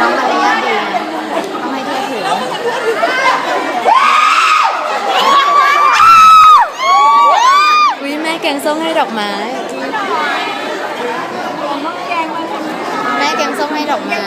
น้องมารยาดีต้องให้เชื่ถือวิแม่แกงส้มให้ดอกไม้ แม่แกงส้มให้ดอกไม้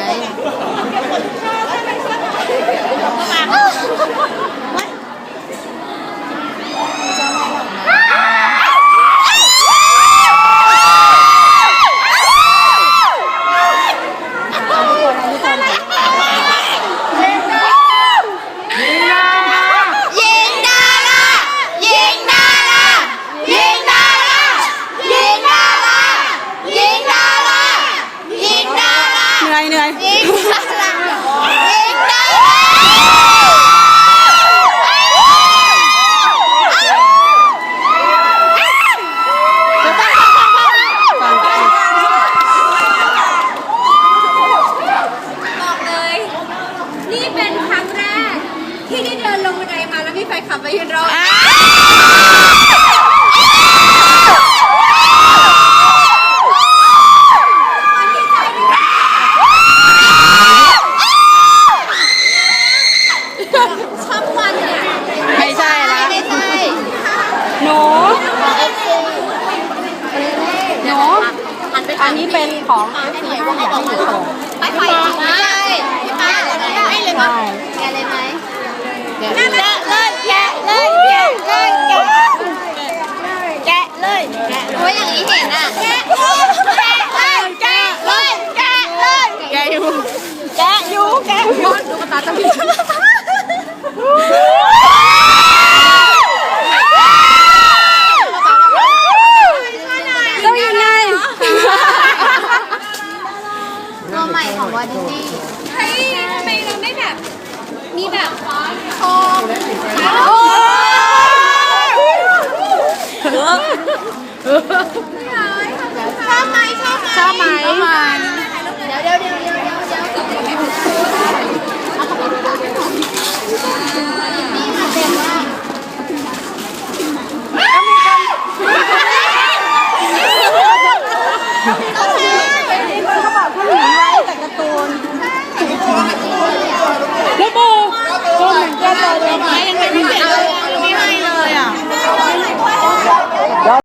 บอกเลย นี่เป็นครั้งแรก ที่ได้เดินลงบันไดมาแล้วมีแฟนขับไปยืนรอ อันนี้เป็นของ FC ห้าอยากให้อยู่ส่ง มีแบบทอง